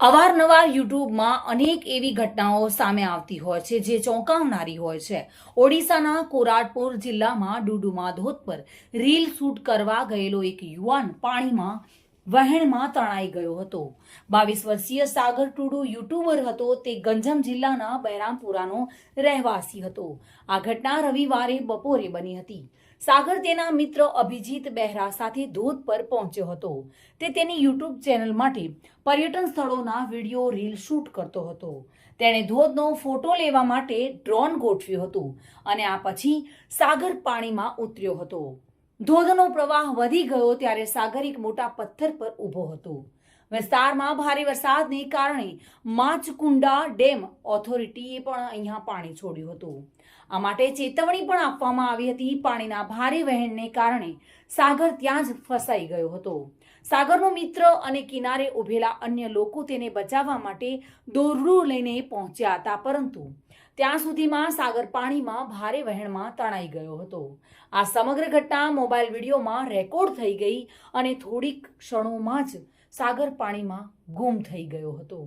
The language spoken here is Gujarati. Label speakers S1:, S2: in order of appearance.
S1: અવારનવાર યુટ્યુબમાં અનેક એવી ઘટનાઓ સામે આવતી હોય છે જે ચોંકાવનારી હોય છે. ઓડિશાના કોરાટપુર જિલ્લામાં ડુડુમા ધોધ પર રીલ શૂટ કરવા ગયેલો એક યુવાન પાણીમાં વહેણમાં તણાઈ ગયો હતો. બાવીસ વર્ષીય સાગર ટુડુ યુટ્યુબર હતો. તે ગંજમ જિલ્લાના બહેરામપુરાનો રહેવાસી હતો. આ ઘટના રવિવારે બપોરે બની હતી. સાગર તેના મિત્ર અભિજીત બહેરા સાથે ધોધ પર પહોંચ્યો હતો. તે તેની યુટ્યુબ ચેનલ માટે પર્યટન સ્થળોના વીડિયો રીલ શૂટ કરતો હતો. તેણે ધોધનો ફોટો લેવા માટે ડ્રોન ગોઠવ્યું હતું અને આ પછી સાગર પાણીમાં ઉતર્યો હતો. ધોધનો પ્રવાહ વધી ગયો ત્યારે સાગર એક મોટા પથ્થર પર ઊભો હતો. વિસ્તારમાં ભારે વરસાદને કારણે માચકુંડા ડેમ ઓથોરિટીએ પણ અહીંયા પાણી છોડ્યું હતું. આ માટે ચેતવણી પણ આપવામાં આવી હતી. પાણીના ભારે વહેણને કારણે સાગર ત્યાં જ ફસાઈ ગયો હતો. સાગરનો મિત્ર અને કિનારે ઊભેલા અન્ય લોકો તેને બચાવવા માટે દોરડું લઈને પહોંચ્યા હતા, પરંતુ ત્યાં સુધીમાં સાગર પાણીમાં ભારે વહેણમાં તણાઈ ગયો હતો. આ સમગ્ર ઘટના મોબાઈલ વિડીયોમાં રેકોર્ડ થઈ ગઈ અને થોડીક ક્ષણોમાં જ સાગર પાણીમાં ગુમ થઈ ગયો હતો.